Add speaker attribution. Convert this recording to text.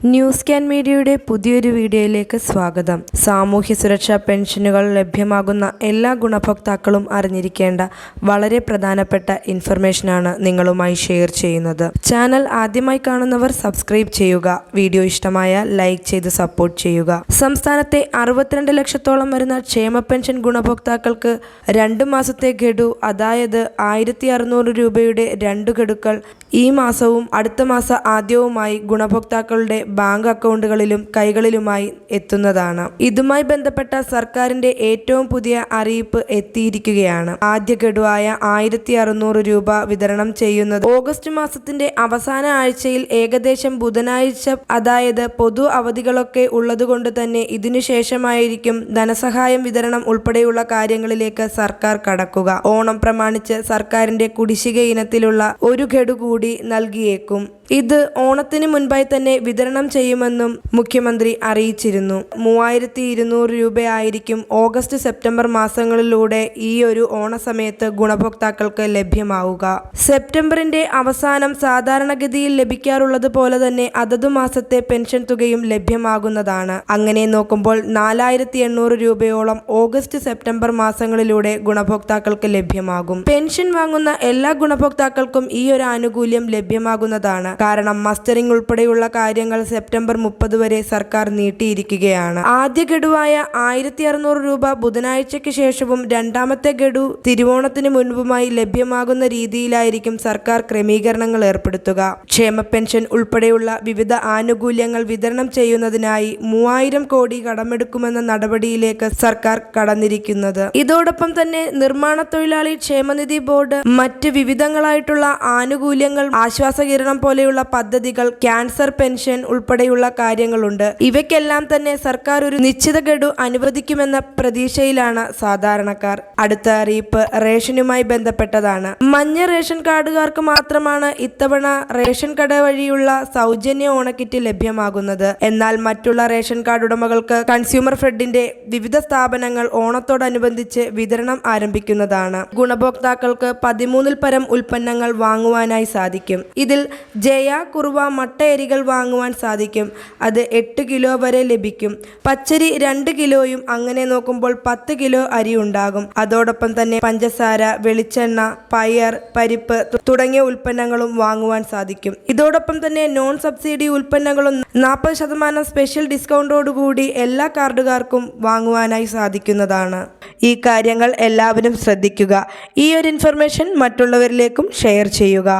Speaker 1: News can മീഡിയയുടെ പുതിയൊരു വീഡിയോയിലേക്ക് സ്വാഗതം. സാമൂഹ്യ സുരക്ഷാ പെൻഷനുകൾ ലഭ്യമാകുന്ന എല്ലാ ഗുണഭോക്താക്കളും അറിഞ്ഞിരിക്കേണ്ട വളരെ പ്രധാനപ്പെട്ട ഇൻഫർമേഷനാണ് നിങ്ങളുമായി ഷെയർ ചെയ്യുന്നത്. ചാനൽ ആദ്യമായി കാണുന്നവർ സബ്സ്ക്രൈബ് ചെയ്യുക വീഡിയോ ഇഷ്ടമായ ലൈക്ക് ചെയ്ത് സപ്പോർട്ട് ചെയ്യുക. സംസ്ഥാനത്തെ അറുപത്തിരണ്ട് ലക്ഷത്തോളം വരുന്ന ക്ഷേമ പെൻഷൻ ഗുണഭോക്താക്കൾക്ക് രണ്ട് മാസത്തെ ഗഡു അതായത് ആയിരത്തി അറുന്നൂറ് രൂപയുടെ രണ്ട് ഗഡുക്കൾ ഈ മാസവും അടുത്ത മാസ ആദ്യവുമായി ഗുണഭോക്താക്കളുടെ ബാങ്ക് അക്കൗണ്ടുകളിലും കൈകളിലുമായി എത്തുന്നതാണ്. ഇതുമായി ബന്ധപ്പെട്ട സർക്കാരിന്റെ ഏറ്റവും പുതിയ അറിയിപ്പ് എത്തിയിരിക്കുകയാണ്. ആദ്യ ഗഡുവായ ആയിരത്തി അറുന്നൂറ് രൂപ വിതരണം ചെയ്യുന്നത്. ഓഗസ്റ്റ് മാസത്തിന്റെ അവസാന ആഴ്ചയിൽ ഏകദേശം ബുധനാഴ്ച അതായത് പൊതു അവധികളൊക്കെ ഉള്ളതുകൊണ്ട് തന്നെ ഇതിനു ശേഷമായിരിക്കും ധനസഹായം വിതരണം ഉൾപ്പെടെയുള്ള കാര്യങ്ങളിലേക്ക് സർക്കാർ കടക്കുക. ഓണം പ്രമാണിച്ച് സർക്കാരിന്റെ കുടിശ്ശിക ഇനത്തിലുള്ള ഒരു ഗഡു കൂടി നൽകിയേക്കും. ഇത് ഓണത്തിന് മുൻപായി തന്നെ വിതരണം ചെയ്യുമെന്നും മുഖ്യമന്ത്രി അറിയിച്ചിരുന്നു. മൂവായിരത്തി ഇരുന്നൂറ് രൂപയായിരിക്കും ഓഗസ്റ്റ് സെപ്റ്റംബർ മാസങ്ങളിലൂടെ ഈ ഒരു ഓണസമയത്ത് ഗുണഭോക്താക്കൾക്ക് ലഭ്യമാവുക. സെപ്റ്റംബറിന്റെ അവസാനം സാധാരണഗതിയിൽ ലഭിക്കാറുള്ളത് പോലെ തന്നെ അതതു മാസത്തെ പെൻഷൻ തുകയും ലഭ്യമാകുന്നതാണ്. അങ്ങനെ നോക്കുമ്പോൾ നാലായിരത്തി എണ്ണൂറ് രൂപയോളം ഓഗസ്റ്റ് സെപ്റ്റംബർ മാസങ്ങളിലൂടെ ഗുണഭോക്താക്കൾക്ക് ലഭ്യമാകും. പെൻഷൻ വാങ്ങുന്ന എല്ലാ ഗുണഭോക്താക്കൾക്കും ഈ ഒരു ആനുകൂല്യം ലഭ്യമാകുന്നതാണ്. കാരണം മസ്റ്ററിംഗ് ഉൾപ്പെടെയുള്ള കാര്യങ്ങൾ സെപ്റ്റംബർ മുപ്പത് വരെ സർക്കാർ നീട്ടിയിരിക്കുകയാണ്. ആദ്യ ഗഡുവായ ആയിരത്തി അറുന്നൂറ് രൂപ ബുധനാഴ്ചയ്ക്ക് ശേഷവും രണ്ടാമത്തെ ഗഡു തിരുവോണത്തിന് മുൻപുമായി ലഭ്യമാകുന്ന രീതിയിലായിരിക്കും സർക്കാർ ക്രമീകരണങ്ങൾ ഏർപ്പെടുത്തുക. ക്ഷേമ പെൻഷൻ ഉൾപ്പെടെയുള്ള വിവിധ ആനുകൂല്യങ്ങൾ വിതരണം ചെയ്യുന്നതിനായി മൂവായിരം കോടി കടമെടുക്കുമെന്ന നടപടിയിലേക്ക് സർക്കാർ കടന്നിരിക്കുന്നത്. ഇതോടൊപ്പം തന്നെ നിർമ്മാണ തൊഴിലാളി ക്ഷേമനിധി ബോർഡ് മറ്റ് വിവിധങ്ങളായിട്ടുള്ള ആനുകൂല്യങ്ങൾ ആശ്വാസകിരണം പോലെയുള്ള പദ്ധതികൾ ക്യാൻസർ പെൻഷൻ ഉൾപ്പെടെയുള്ള കാര്യങ്ങളുണ്ട്. ഇവയ്ക്കെല്ലാം തന്നെ സർക്കാർ ഒരു നിശ്ചിത ഗഡു അനുവദിക്കുമെന്ന പ്രതീക്ഷയിലാണ് സാധാരണക്കാർ. അടുത്ത അറിയിപ്പ് റേഷനുമായി ബന്ധപ്പെട്ടതാണ്. മഞ്ഞ റേഷൻ കാർഡുകാർക്ക് മാത്രമാണ് ഇത്തവണ റേഷൻ കട വഴിയുള്ള സൗജന്യ ഓണക്കിറ്റ് ലഭ്യമാകുന്നത്. എന്നാൽ മറ്റുള്ള റേഷൻ കാർഡ് ഉടമകൾക്ക് കൺസ്യൂമർ ഫെഡിന്റെ വിവിധ സ്ഥാപനങ്ങൾ ഓണത്തോടനുബന്ധിച്ച് വിതരണം ആരംഭിക്കുന്നതാണ്. ഗുണഭോക്താക്കൾക്ക് പതിമൂന്നിൽ പരം ഉൽപ്പന്നങ്ങൾ വാങ്ങുവാനായി സാധിക്കും. ഇതിൽ ജയ കുറുവ മട്ടയരികൾ വാങ്ങുവാൻ സാധിക്കും. അത് എട്ട് കിലോ വരെ ലഭിക്കും. പച്ചരി രണ്ട് കിലോയും അങ്ങനെ നോക്കുമ്പോൾ പത്ത് കിലോ അരി ഉണ്ടാകും. അതോടൊപ്പം തന്നെ പഞ്ചസാര വെളിച്ചെണ്ണ പയർ പരിപ്പ് തുടങ്ങിയ ഉൽപ്പന്നങ്ങളും വാങ്ങുവാൻ സാധിക്കും. ഇതോടൊപ്പം തന്നെ നോൺ സബ്സിഡി ഉൽപ്പന്നങ്ങളും നാൽപ്പത് ശതമാനം സ്പെഷ്യൽ ഡിസ്കൗണ്ടോടുകൂടി എല്ലാ കാർഡുകാർക്കും വാങ്ങുവാനായി സാധിക്കുന്നതാണ്. ഈ കാര്യങ്ങൾ എല്ലാവരും ശ്രദ്ധിക്കുക. ഈ ഒരു ഇൻഫർമേഷൻ മറ്റുള്ളവരിലേക്കും ഷെയർ ചെയ്യുക.